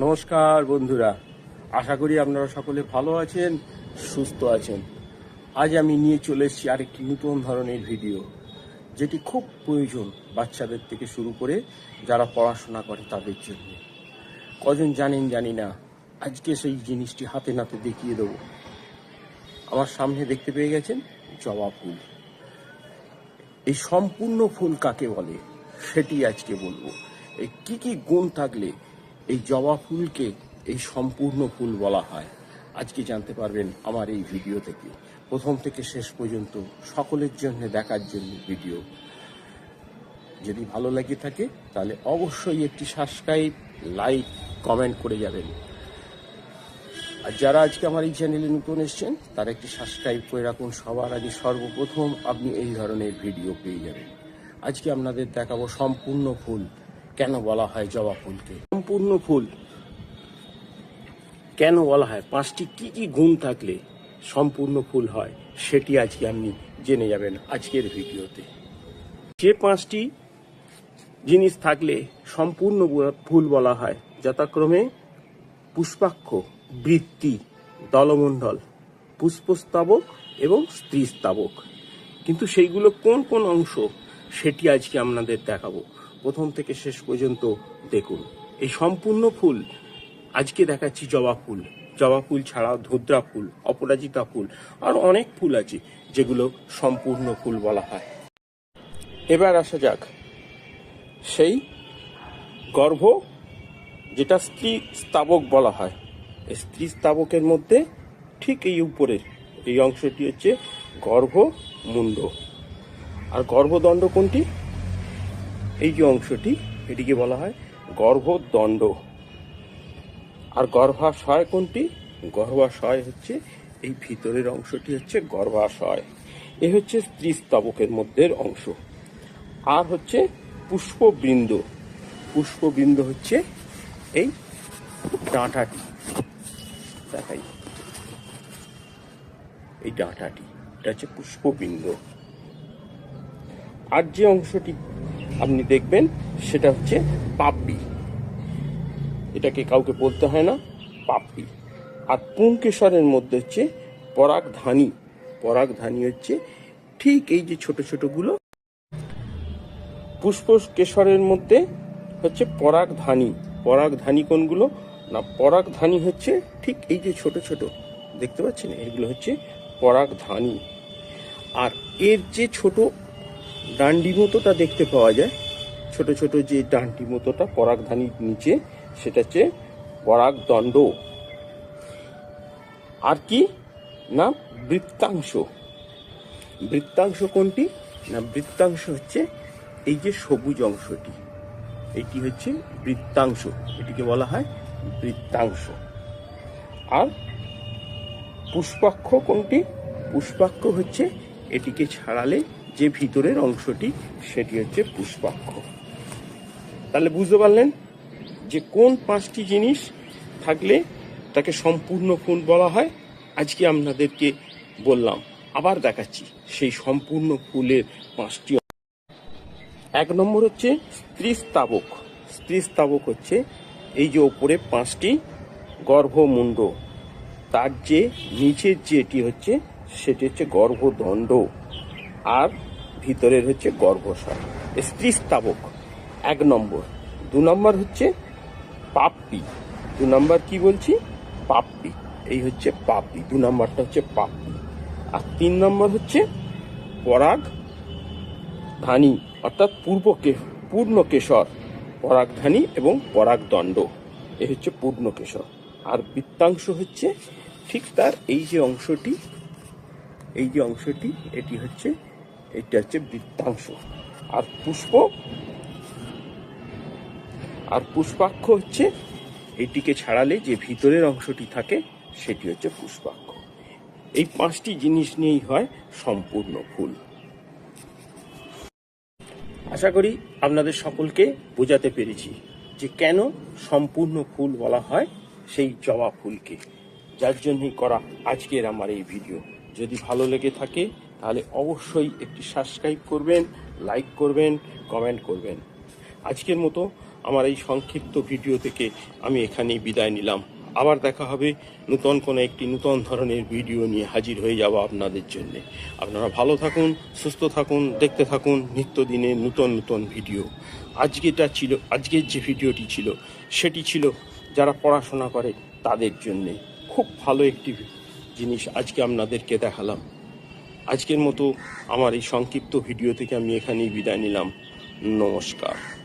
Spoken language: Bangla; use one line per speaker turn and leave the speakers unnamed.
নমস্কার বন্ধুরা। আশা করি আপনারা সকলে ভালো আছেন, সুস্থ আছেন। আজ আমি নিয়ে চলে এসেছি আরেকটি নতুন ধরনের ভিডিও, যেটি খুব প্রয়োজন বাচ্চাদের থেকে শুরু করে যারা পড়াশোনা করে তাদের জন্য। কজন জানেন, জানি না। আজকে সেই জিনিসটি হাতে নাতে দেখিয়ে দেবো। আমার সামনে দেখতে পেয়ে গেছেন জবা ফুল। এই সম্পূর্ণ ফুল কাকে বলে, সেটি আজকে বলব। এই কি কি গুণ থাকলে এই জবা ফুলকে এই সম্পূর্ণ ফুল বলা হয়। আজকে জানতে পারবেন আমার এই ভিডিও থেকে। প্রথম থেকে শেষ পর্যন্ত সকলের জন্য দেখার জন্য ভিডিও। যদি ভালো লাগে থাকে, তাহলে অবশ্যই একটি সাবস্ক্রাইব লাইক কমেন্ট করে যাবেন। আর যারা আজকে আমার এই চ্যানেলে নতুন এসছেন, তারা একটি সাবস্ক্রাইব করে রাখুন। সবার আগে সর্বপ্রথম আপনি এই ধরনের ভিডিও পেয়ে যাবেন। আজকে আপনাদের দেখাবো সম্পূর্ণ ফুল। কেন বলা হয় জবা ফুলকে? সম্পূর্ণ ফুল। কেন বলা হয়? পাঁচটি কি কি গুণ থাকলে সম্পূর্ণ ফুল হয়, সেটি আজকে আপনি জেনে যাবেন আজকের ভিডিওতে। যে পাঁচটি জিনিস থাকলে সম্পূর্ণ ফুল বলা হয়, যথাক্রমে পুষ্পাক্ষ, বৃত্তি, দলমণ্ডল, পুষ্পস্তাবক এবং স্ত্রীস্তাবক। কিন্তু সেইগুলো কোন কোন অংশ, সেটি আজকে আপনাদের দেখাবো। প্রথম থেকে শেষ পর্যন্ত দেখুন। এই সম্পূর্ণ ফুল, আজকে দেখাচ্ছি জবা ফুল। জবা ফুল ছাড়াও ধুদ্রা ফুল, অপরাজিতা ফুল আর অনেক ফুল আছে যেগুলো সম্পূর্ণ ফুল বলা হয়। এবার আসা যাক। সেই গর্ভ, যেটা স্ত্রী স্তাবক বলা হয়। স্ত্রী স্তাবকের মধ্যে ঠিক এই উপরের, এই অংশটি হচ্ছে গর্ভ মুন্ড আর গর্ভদণ্ড কোনটি? এই যে অংশটি, এটিকে বলা হয় গর্ভদণ্ড। আর গর্ভাশয় কোনটি? গর্ভাশয় হচ্ছে, এই ভিতরের অংশটি হচ্ছে গর্ভাশয়। এ হচ্ছে স্ত্রী স্তবকের মধ্যের অংশ। আর হচ্ছে পুষ্পবৃন্দ। পুষ্পবৃন্দ হচ্ছে এই ডাঁটাটি। দেখাই। এই ডাঁটাটি, এটা হচ্ছে পুষ্পবৃন্দ। আর যে অংশটি আপনি দেখবেন সেটা হচ্ছে পাপড়ি। এটাকে কাউকে বলতে হয় না, পাপড়ি। আর পুংকেশরের মধ্যে হচ্ছে পরাগধানী পরাগধানী হচ্ছে ঠিক এই যে ছোট ছোটগুলো। পুষ্প কেশরের মধ্যে হচ্ছে পরাগধানী পরাগধানী কোনগুলো? না পরাগধানী হচ্ছে ঠিক এই যে ছোট ছোট। দেখতে পাচ্ছেন? এগুলো হচ্ছে পরাগধানী আর এর যে ছোট ডান্ডি মতোটা দেখতে পাওয়া যায়। ছোট ছোট যে ডান্ডি মতোটা পরাগধানীর নিচে, সেটা হচ্ছে পরাগদণ্ড। আর কি? না, বৃত্তাংশ। বৃত্তাংশ কোনটি? না, বৃত্তাংশ হচ্ছে এই যে সবুজ অংশটি। এটি হচ্ছে বৃত্তাংশ। এটিকে বলা হয় বৃত্তাংশ। আর পুষ্পাক্ষ কোনটি? পুষ্পাক্ষ হচ্ছে এটিকে ছাড়ালে যে ভিতরের অংশটি, সেটি হচ্ছে পুষ্পাক্ষ। তাহলে বুঝতে পারলেন যে কোন পাঁচটি জিনিস থাকলে তাকে সম্পূর্ণ ফুল বলা হয়? আজকে আপনাদেরকে বললাম, আবার দেখাচ্ছি সেই সম্পূর্ণ ফুলের পাঁচটি এক নম্বর হচ্ছে স্ত্রীস্তাবক। স্ত্রীস্তাবক হচ্ছে এই যে ওপরে পাঁচটি গর্ভমুণ্ড। তার যে নিচের যেটি হচ্ছে, সেটি হচ্ছে গর্ভদণ্ড। আর ভিতরের হচ্ছে গর্ভশয়। স্ত্রীস্তাবক এক নম্বর। দু নম্বর হচ্ছে পাপড়ি দু নম্বর কি বলছি? পাপড়ি এই হচ্ছে পাপড়ি দু নম্বরটা হচ্ছে পাপড়ি আর তিন নম্বর হচ্ছে পরাগ ধানী, অর্থাৎ পূর্ব পূর্ণ কেশর পরাগধানী এবং পরাগদণ্ড এ হচ্ছে পূর্ণ কেশর। আর বৃত্তাংশ হচ্ছে ঠিক তার এই যে অংশটি, এই যে অংশটি, এটি হচ্ছে এটা হচ্ছে বৃত্তাংশ। আর পুষ্প? আর পুষ্পাক্ষ হচ্ছে এটিকে ছাড়ালে যে ভিতরের অংশটি থাকে, সেটি হচ্ছে পুষ্পাক্ষ। এই পাঁচটি জিনিস নিয়েই হয় সম্পূর্ণ ফুল আশা করি আপনাদের সকলকে বোঝাতে পেরেছি যে কেন সম্পূর্ণ ফুল বলা হয় সেই জবা ফুলকে যার জন্যই করা আজকের আমার এই ভিডিও। যদি ভালো লেগে থাকে তাহলে অবশ্যই একটি সাবস্ক্রাইব করবেন লাইক করবেন কমেন্ট করবেন। আজকের মতো আমার এই সংক্ষিপ্ত ভিডিও থেকে আমি এখানেই বিদায় নিলাম। আবার দেখা হবে নূতন কোনো একটি নূতন ধরনের ভিডিও নিয়ে হাজির হয়ে যাব আপনাদের জন্য। আপনারা ভালো থাকুন, সুস্থ থাকুন, দেখতে থাকুন নিত্যদিনের নূতন নূতন ভিডিও আজকেটা ছিল, আজকের যে ভিডিওটি ছিল, সেটি ছিল যারা পড়াশোনা করে তাদের জন্যে। খুব ভালো একটি জিনিস আজকে আপনাদেরকে দেখালাম। আজকের মতো আমার এই সংক্ষিপ্ত ভিডিও থেকে আমি এখানেই বিদায় নিলাম। নমস্কার।